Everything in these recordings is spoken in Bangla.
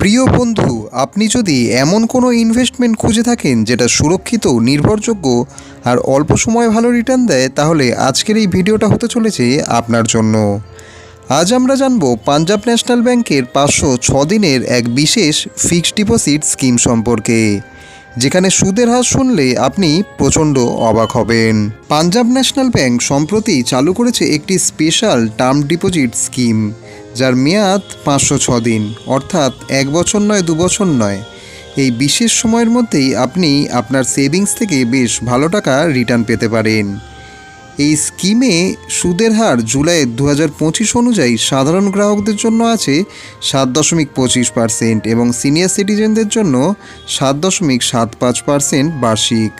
প্রিয় বন্ধু, আপনি যদি এমন কোনো ইনভেস্টমেন্ট খুঁজে থাকেন যেটা সুরক্ষিত, নির্ভরযোগ্য আর অল্প সময়ে ভালো রিটার্ন দেয়, তাহলে আজকের এই ভিডিওটা হতে চলেছে আপনার জন্য। আজ আমরা জানব পাঞ্জাব ন্যাশনাল ব্যাংকের পাঁচশো ছ দিনের এক বিশেষ ফিক্সড ডিপোজিট স্কিম সম্পর্কে, যেখানে সুদের হার শুনলে আপনি প্রচণ্ড অবাক হবেন। পাঞ্জাব ন্যাশনাল ব্যাংক সম্প্রতি চালু করেছে একটি স্পেশাল টার্ম ডিপোজিট স্কিম যার মেয়াদ পাঁচশো ছ দিন, অর্থাৎ এক বছর নয়, দু বছর নয়। এই বিশেষ সময়ের মধ্যেই আপনি আপনার সেভিংস থেকে বেশ ভালো টাকা রিটার্ন পেতে পারেন। এই স্কিমে সুদের হার জুলাই দু পঁচিশ অনুযায়ী সাধারণ গ্রাহকদের জন্য আছে সাত দশমিক পঁচিশ পার্সেন্ট এবং সিনিয়র সিটিজেনদের জন্য সাত দশমিক সাত পাঁচ পার্সেন্ট বার্ষিক।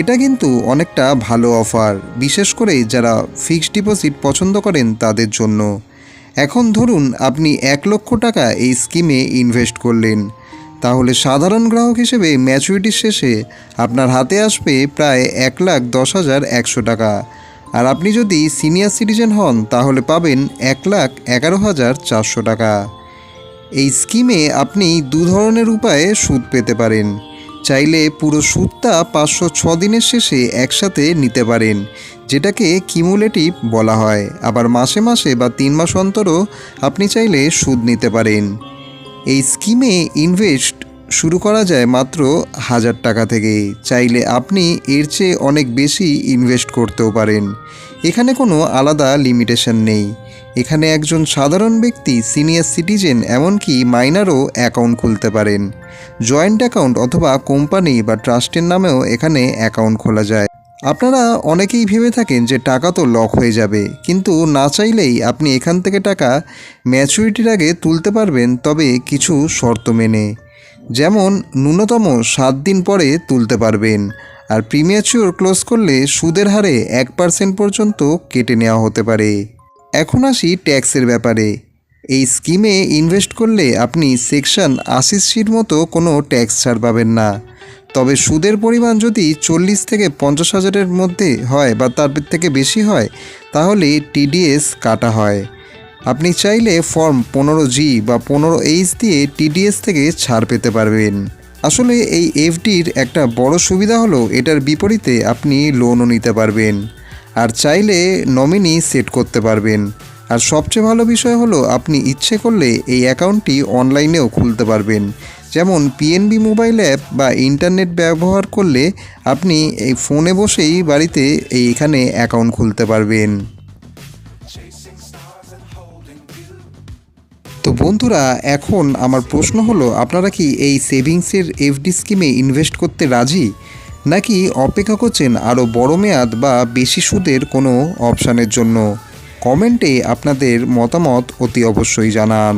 এটা কিন্তু অনেকটা ভালো অফার, বিশেষ করে যারা ফিক্সড ডিপোজিট পছন্দ করেন তাদের জন্য। এখন ধরুন আপনি এক লক্ষ টাকা এই স্কিমে ইনভেস্ট করলেন। তাহলে সাধারণ গ্রাহক হিসেবে ম্যাচুরিটির শেষে আপনার হাতে আসবে প্রায় এক লাখ দশ হাজার একশো টাকা। আর আপনি যদি সিনিয়র সিটিজেন হন, তাহলে পাবেন এক লাখ এগারো হাজার চারশো টাকা। এই স্কিমে আপনি দু ধরনের উপায়ে সুদ পেতে পারেন। চাইলে পুরো সুদটা পাঁচশো ছ দিনের শেষে একসাথে নিতে পারেন, যেটাকে কিমুলেটিভ বলা হয়। আবার মাসে মাসে বা তিন মাস অন্তরও আপনি চাইলে সুদ নিতে পারেন। এই স্কিমে ইনভেস্ট শুরু করা যায় মাত্র হাজার টাকা থেকে। চাইলে আপনি এর চেয়ে অনেক বেশি ইনভেস্ট করতেও পারেন। এখানে কোনো আলাদা লিমিটেশন নেই। এখানে একজন সাধারণ ব্যক্তি সিনিয়র সিটিজেন এমনকি মাইনারও অ্যাকাউন্ট খুলতে পারেন। জয়েন্ট অ্যাকাউন্ট অথবা কোম্পানি বা ট্রাস্টের নামেও এখানে অ্যাকাউন্ট খোলা যায়। আপনারা অনেকেই ভেবে থাকেন যে টাকা তো লক হয়ে যাবে, কিন্তু না চাইলেই আপনি এখান থেকে টাকা ম্যাচুরিটির আগে তুলতে পারবেন তবে কিছু শর্ত মেনে। যেমন, ন্যূনতম সাত দিন পরে তুলতে পারবেন, আর প্রিমিয়াচিওর ক্লোজ করলে সুদের হারে এক পার্সেন্ট পর্যন্ত কেটে নেওয়া হতে পারে। এখন আসি ট্যাক্সের ব্যাপারে। এই স্কিমে ইনভেস্ট করলে আপনি সেকশন আশি সির মতো কোনো ট্যাক্স ছাড় পাবেন না। তবে সুদের পরিমাণ যদি চল্লিশ থেকে পঞ্চাশ হাজারের মধ্যে হয় বা তার থেকে বেশি হয়, তাহলে টিডিএস কাটা হয়। আপনি চাইলে ফর্ম পনেরো জি বা পনেরো এইচ দিয়ে টিডিএস থেকে ছাড় পেতে পারবেন। আসলে এই এফডির একটা বড় সুবিধা হলো, এটার বিপরীতে আপনি লোনও নিতে পারবেন। আর চাইলে নমিনি সেট করতে পারবেন। আর সবচেয়ে ভালো বিষয় হলো, আপনি ইচ্ছে করলে এই অ্যাকাউন্টটি অনলাইনেও খুলতে পারবেন। যেমন পিএনবি মোবাইল অ্যাপ বা ইন্টারনেট ব্যবহার করলে আপনি এই ফোনে বসেই বাড়িতে এই এখানে অ্যাকাউন্ট খুলতে পারবেন। তো বন্ধুরা, এখন আমার প্রশ্ন হলো, আপনারা কি এই সেভিংসের এফডি স্কিমে ইনভেস্ট করতে রাজি? নাকি অপেক্ষা করছেন আরও বড় মেয়াদ বা বেশি সুদের কোনো অপশানের জন্য? কমেন্টে আপনাদের মতামত অতি অবশ্যই জানান।